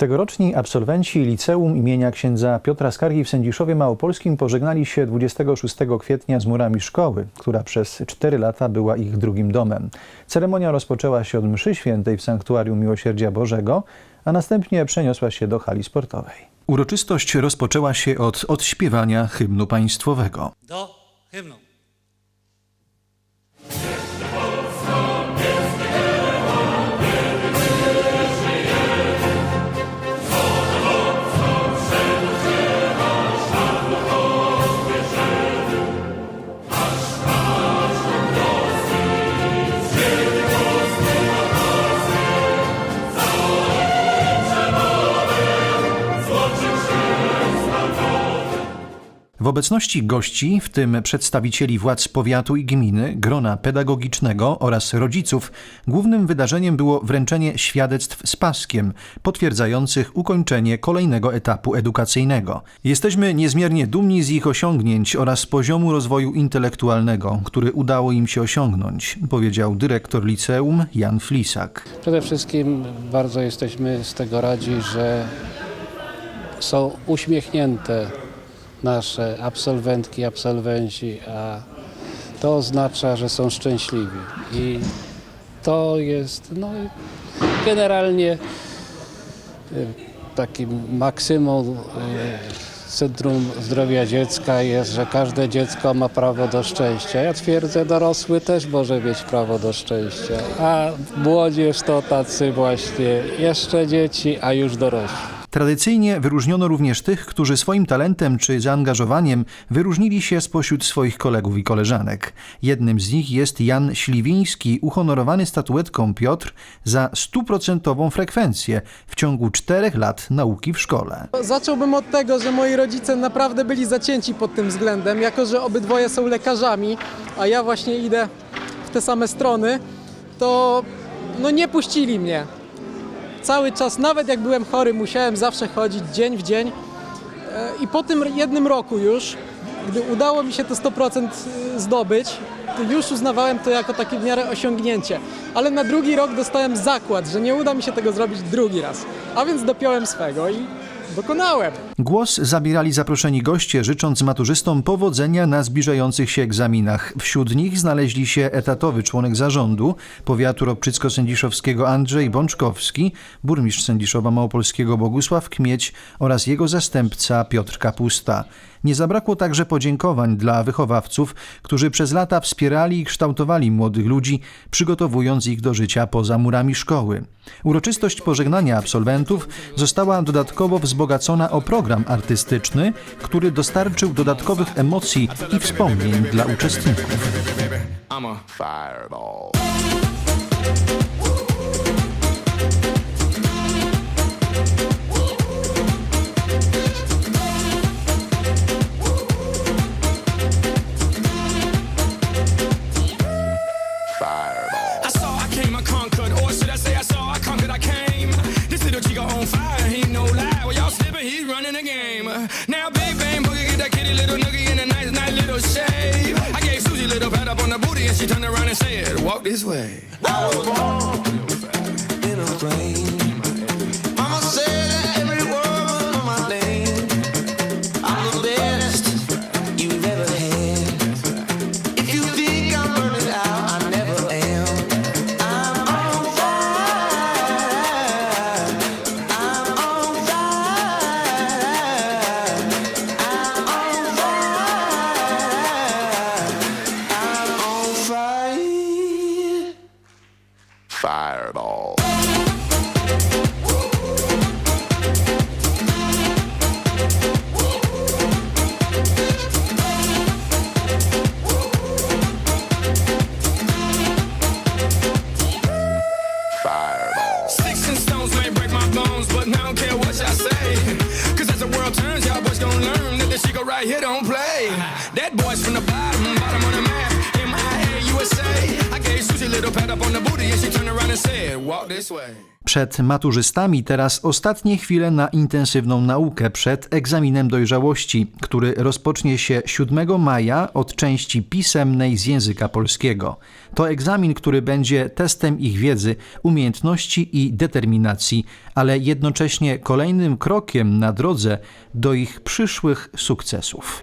Tegoroczni absolwenci liceum imienia księdza Piotra Skargi w Sędziszowie Małopolskim pożegnali się 26 kwietnia z murami szkoły, która przez 4 lata była ich drugim domem. Ceremonia rozpoczęła się od mszy świętej w Sanktuarium Miłosierdzia Bożego, a następnie przeniosła się do hali sportowej. Uroczystość rozpoczęła się od odśpiewania hymnu państwowego. do hymnu. Obecności gości, w tym przedstawicieli władz powiatu i gminy, grona pedagogicznego oraz rodziców, głównym wydarzeniem było wręczenie świadectw z paskiem, potwierdzających ukończenie kolejnego etapu edukacyjnego. Jesteśmy niezmiernie dumni z ich osiągnięć oraz poziomu rozwoju intelektualnego, który udało im się osiągnąć, powiedział dyrektor liceum Jan Flisak. Przede wszystkim bardzo jesteśmy z tego radzi, że są uśmiechnięte nasze absolwentki, absolwenci, a to oznacza, że są szczęśliwi. I to jest no, generalnie y, takim maksymum y, Centrum Zdrowia Dziecka jest, że każde dziecko ma prawo do szczęścia. Ja twierdzę, dorosły też może mieć prawo do szczęścia, a młodzież to tacy właśnie jeszcze dzieci, a już dorośli. Tradycyjnie wyróżniono również tych, którzy swoim talentem czy zaangażowaniem wyróżnili się spośród swoich kolegów i koleżanek. Jednym z nich jest Jan Śliwiński, uhonorowany statuetką Piotr za stuprocentową frekwencję w ciągu czterech lat nauki w szkole. Zacząłbym od tego, że moi rodzice naprawdę byli zacięci pod tym względem, jako że obydwoje są lekarzami, a ja właśnie idę w te same strony, to no nie puścili mnie. Cały czas, nawet jak byłem chory, musiałem zawsze chodzić dzień w dzień. E, I po tym jednym roku już, gdy udało mi się to 100% zdobyć, to już uznawałem to jako takie w miarę osiągnięcie. Ale na drugi rok dostałem zakład, że nie uda mi się tego zrobić drugi raz. A więc dopiąłem swego i dokonałem. Głos zabierali zaproszeni goście, życząc maturzystom powodzenia na zbliżających się egzaminach. Wśród nich znaleźli się etatowy członek zarządu powiatu ropczycko-sędziszowskiego Andrzej Bączkowski, burmistrz Sędziszowa Małopolskiego Bogusław Kmieć oraz jego zastępca Piotr Kapusta. Nie zabrakło także podziękowań dla wychowawców, którzy przez lata wspierali i kształtowali młodych ludzi, przygotowując ich do życia poza murami szkoły. Uroczystość pożegnania absolwentów została dodatkowo wzbogacona o program artystyczny, który dostarczył dodatkowych emocji i wspomnień dla uczestników. I'm a fireball. Fireball. I saw, I came, I conquered. Or should I say I saw, I conquered, I came. This little chico on fire, he no lie. Well, y'all slipping, he's running the game. Now, Big Bang Boogie get that kitty little noogie in a nice, nice little shave. I gave Susie a little pat up on the booty, and she turned around and said, Walk this way. Mama right here don't play. That boy's from the bottom, bottom of the map. M-I-A, USA. I gave Susie a little pat up on the booty, Przed maturzystami teraz ostatnie chwile na intensywną naukę przed egzaminem dojrzałości, który rozpocznie się 7 maja od części pisemnej z języka polskiego. To egzamin, który będzie testem ich wiedzy, umiejętności i determinacji, ale jednocześnie kolejnym krokiem na drodze do ich przyszłych sukcesów.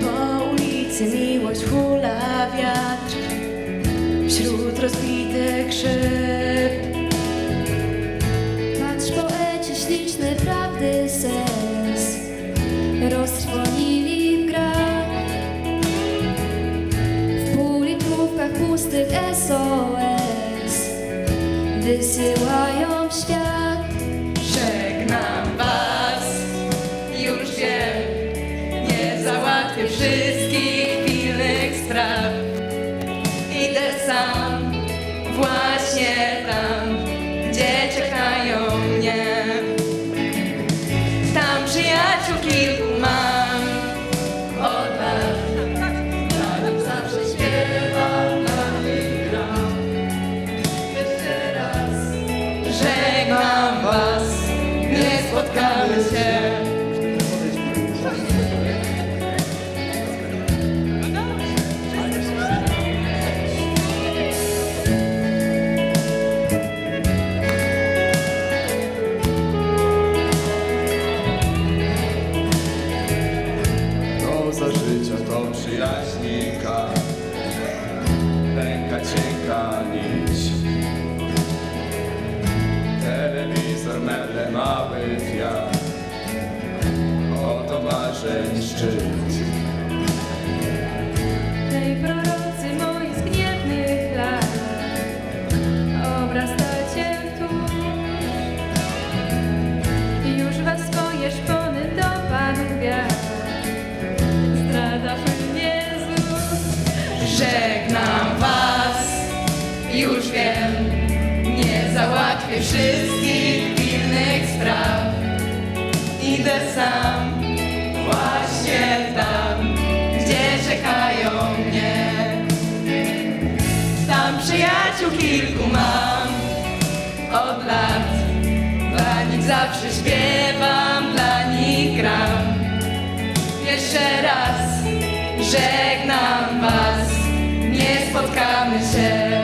Po ulicy miłość hula wiatr wśród rozbitych szyb. Patrz poeci śliczny prawdy sens roztrwonili w grach. W półlitrówkach pustych SOS wysyłają świat. Marzeń szczyt Tej prorocy moich gniewnych lat obrastacie tłum. Już was swoje szpony dopadł wiatr, zdrada płynie z ust. Żegnam was, już wiem, nie załatwię wszystkich pilnych spraw. Idę sam, zawsze śpiewam, dla nich gram. Jeszcze raz żegnam was, nie spotkamy się.